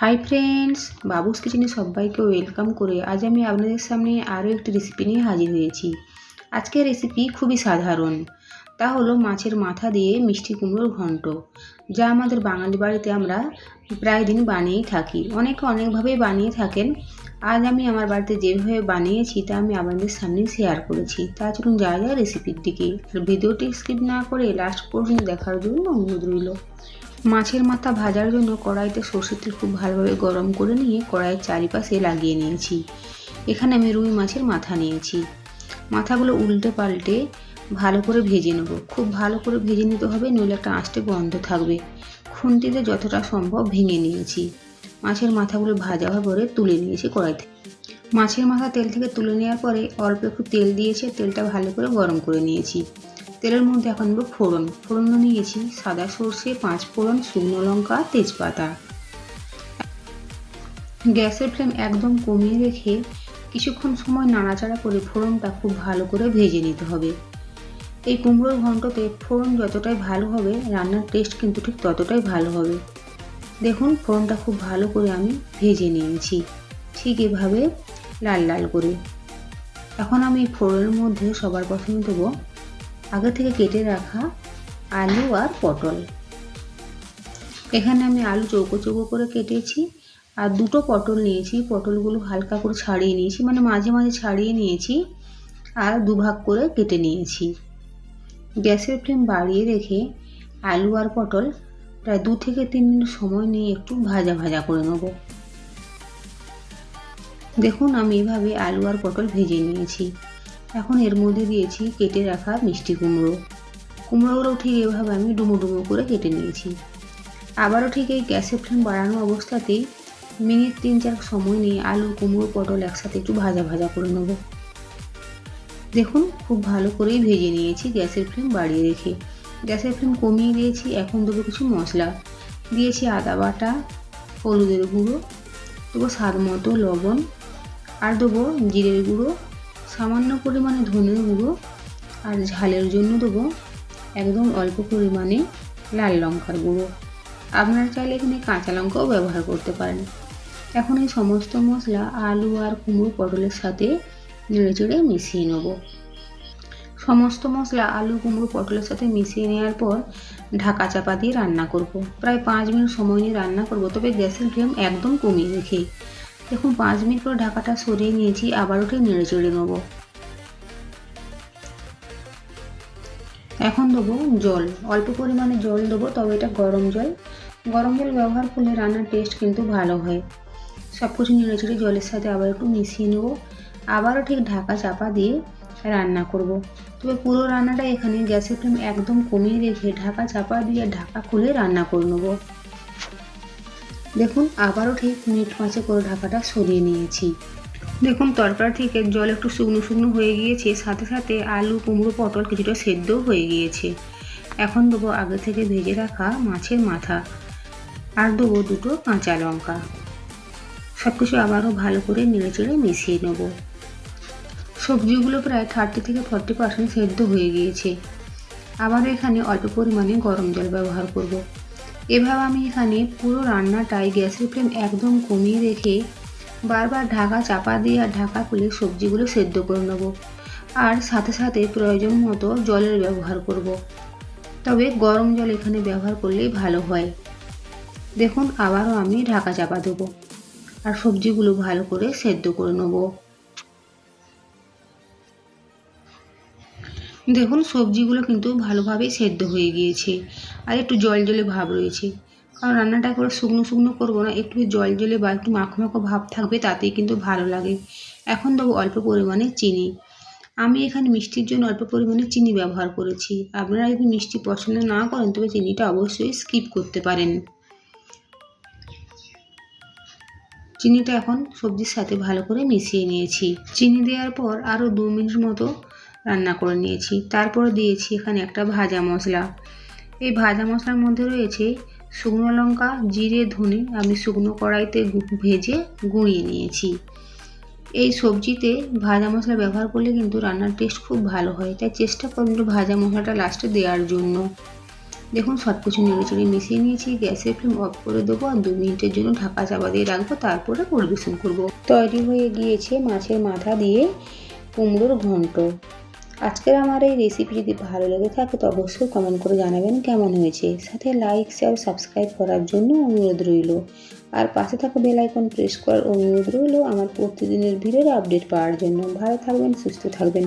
Hi friends বাবুস কিচেনে সবাইকে welcome করে আজ আমি আপনাদের সামনে আরও একটি রেসিপি নিয়ে হাজির হয়েছি। আজকের রেসিপি খুবই সাধারণ। তা হলো মাছের মাথা দিয়ে মিষ্টি কুমড়োর ঘন্ট, যা আমাদের বাঙালি বাড়িতে আমরা প্রায় দিন বানিয়েই থাকি। অনেকে অনেকভাবেই বানিয়ে থাকেন। আজ আমি আমার বাড়িতে যেভাবে বানিয়েছি তা আমি আপনাদের সামনে শেয়ার করেছি। তা চলুন যাওয়া যায় রেসিপির দিকে। আর ভিডিওটি স্কিপ না করে লাস্ট পর্যন্ত দেখার জন্য অনুরোধ রইল। মাছের মাথা ভাজার জন্য কড়াইতে সর্ষের তেল খুব ভালোভাবে গরম করে নিয়ে কড়াইয়ের চারিপাশে লাগিয়ে নিয়েছি। এখানে আমি রুই মাছের মাথা নিয়েছি। মাথাগুলো উল্টে পাল্টে ভালো করে ভেজে নেব। খুব ভালো করে ভেজে নিতে হবে, নইলে একটা আঁচটে গন্ধ থাকবে। খুন্তিতে যতটা সম্ভব ভেঙে নিয়েছি। মাছের মাথাগুলো ভাজা হওয়ার পরে তুলে নিয়েছি কড়াইতে। মাছের মাথা তেল থেকে তুলে নেওয়ার পরে অল্প একটু তেল দিয়েছে, তেলটা ভালো করে গরম করে নিয়েছি। তেলের মধ্যে এখন নেব ফোড়ন। ফোড়ন নিয়েছি, সাদা সর্ষে, পাঁচ ফোড়ন, শুকনো লঙ্কা, তেজপাতা। গ্যাসের ফ্লেম একদম কমিয়ে রেখে কিছুক্ষণ সময় নাড়াচাড়া করে ফোড়নটা খুব ভালো করে ভেজে নিতে হবে। এই কুমড়োর ঘন্টতে ফোড়ন যতটাই ভালো হবে, রান্নার টেস্ট কিন্তু ঠিক ততটাই ভালো হবে। দেখুন, ফোড়নটা খুব ভালো করে আমি ভেজে নিয়েছি, ঠিক এভাবে লাল লাল করে। এখন আমি ফোড়নের মধ্যে সবার প্রথমে দেবো আগে থেকে কেটে রাখা আলু আর পটল। এখানে আমি আলু চৌকো চৌকো করে কেটেছি আর দুটো পটল নিয়েছি। পটলগুলো হালকা করে ছাড়িয়ে নিয়েছি মানে মাঝে মাঝে ছাড়িয়ে নিয়েছি আর দুভাগ করে কেটে নিয়েছি। গ্যাসের ফ্লেম বাড়িয়ে রেখে আলু আর পটল প্রায় দু থেকে তিন মিনিট সময় নিয়ে একটু ভাজা ভাজা করে নেব। দেখুন আমি এভাবে আলু আর পটল ভেজে নিয়েছি। এখন এর মধ্যে দিয়েছি কেটে রাখা মিষ্টি কুমড়ো। কুমড়োগুলো ঠিক এভাবে আমি ডুমো ডুমো করে কেটে নিয়েছি। আবারও ঠিক এই গ্যাসের ফ্লেম বাড়ানো অবস্থাতেই মিনিট তিন চার সময় নিয়ে আলু, কুমড়ো, পটল একসাথে একটু ভাজা ভাজা করে নেব। দেখুন, খুব ভালো করেই ভেজে নিয়েছি গ্যাসের ফ্লেম বাড়িয়ে রেখে। গ্যাসের ফ্লেম কমিয়ে দিয়েছি, এখন দেবো কিছু মশলা। দিয়েছি আদা বাটা, হলুদের গুঁড়ো, দেবো স্বাদ মতো লবণ, আর দেবো জিরের গুঁড়ো সামান্য পরিমাণে ধনের গুঁড়ো আর ঝালের জন্য দেবো একদম অল্প পরিমাণে লাল লঙ্কার গুঁড়ো। আপনারা চাইলে এখানে কাঁচা লঙ্কাও ব্যবহার করতে পারেন। এখন এই সমস্ত মশলা, আলু আর কুমড়ো পটলের সাথে নেড়ে চেড়ে মিশিয়ে নেব। সমস্ত মশলা, আলু, কুমড়ো পটলের সাথে মিশিয়ে নেওয়ার পর ঢাকা চাপা দিয়ে রান্না করব। প্রায় পাঁচ মিনিট সময় নিয়ে রান্না করব, তবে গ্যাসের ফ্লেম একদম কমিয়ে রেখে দেখুন, পাঁচ মিনিট পর ঢাকাটা সরিয়ে নিয়েছি, আবার ওটা নেড়ে চেড়ে নেব। এখন দেবো জল। অল্প পরিমাণে জল দেবো, তবে এটা গরম জল। গরম জল ব্যবহার করলে রান্নার টেস্ট কিন্তু ভালো হয়। সব কিছু নেড়ে চেড়ে জলের সাথে আবার একটু মিশিয়ে নেব। আবারও ঠিক ঢাকা চাপা দিয়ে রান্না করব। তবে পুরো রান্নাটা এখানে গ্যাসের ফ্লেম একদম কমিয়ে রেখে ঢাকা চাপা দিয়ে ঢাকা খুলে রান্না করে নেব। দেখুন, আবারও ঠিক মিনিট পাঁচে করে ঢাকাটা সরিয়ে নিয়েছি। দেখুন, তরকারি থেকে জল একটু শুকনো শুকনো হয়ে গিয়েছে, সাথে সাথে আলু, কুমড়ো, পটল কিছুটা সেদ্ধও হয়ে গিয়েছে। এখন দেবো আগে থেকে ভেজে রাখা মাছের মাথা, আর দেবো দুটো কাঁচা লঙ্কা। সব কিছু আবারও ভালো করে নেড়ে চেড়ে মিশিয়ে নেব। সবজিগুলো প্রায় থার্টি থেকে ফর্টি পার্সেন্ট সেদ্ধ হয়ে গিয়েছে। আবার এখানে অল্প পরিমাণে গরম জল ব্যবহার করব। এভাবে আমি এখানে পুরো রান্নাটাই গ্যাসের ফ্লেম একদম কমিয়ে রেখে বারবার ঢাকা চাপা দিয়ে আর ঢাকা খুলে সবজিগুলো সেদ্ধ করে নেব। আর সাথে সাথে প্রয়োজন মতো জলের ব্যবহার করব। তবে গরম জল এখানে ব্যবহার করলেই ভালো হয়। দেখুন, আবারও আমি ঢাকা চাপা দেবো। আর সবজিগুলো ভালো করে সেদ্ধ করে নেব। দেখুন, সবজিগুলো কিন্তু ভালোভাবেই সেদ্ধ হয়ে গিয়েছে। আর একটু জল জলে ভাব রয়েছে। কারণ রান্নাটা করে শুকনো শুকনো করব না, একটু জল জলে বা একটু মাখো মাখো ভাব থাকবে, তাতেই কিন্তু ভালো লাগে। এখন দেবো অল্প পরিমাণে চিনি। আমি এখানে মিষ্টির জন্য অল্প পরিমাণে চিনি ব্যবহার করেছি। আপনারা যদি মিষ্টি পছন্দ না করেন, তবে চিনিটা অবশ্যই স্কিপ করতে পারেন। চিনিটা এখন সবজির সাথে ভালো করে মিশিয়ে নিয়েছি। চিনি দেওয়ার পর আরও দু মিনিট মতো রান্না করে নিয়েছি। তারপরে দিয়েছি এখানে একটা ভাজা মশলা। এই ভাজা মশলার মধ্যে রয়েছে শুকনো লঙ্কা, জিরে, ধনে। আমি শুকনো কড়াইতে ভেজে গুঁড়িয়ে নিয়েছি। এই সবজিতে ভাজা মশলা ব্যবহার করলে কিন্তু রান্নার টেস্ট খুব ভালো হয়। তাই চেষ্টা করুন ভাজা মশলাটা লাস্টে দেওয়ার জন্য। দেখুন সব কিছু নেড়েচেড়ে মিশিয়ে নিয়েছি। গ্যাসের ফ্লেম অফ করে দেবো আর দু মিনিটের জন্য ঢাকা চাপা দিয়ে রাখব। তারপরে পরিবেশন করব। তৈরি হয়ে গিয়েছে মাছের মাথা দিয়ে কুমড়োর ঘন্ট। আজকের আমার এই রেসিপি যদি ভালো লেগে থাকে তো অবশ্যই কমেন্ট করে জানাবেন কেমন হয়েছে। সাথে লাইক শেয়ার সাবস্ক্রাইব করার জন্য অনুরোধ রইল। আর পাশে থাকা বেল আইকন প্রেস করার অনুরোধ রইল আমার প্রতিদিনের ভিডিওর আপডেট পাওয়ার জন্য। ভালো থাকবেন, সুস্থ থাকবেন।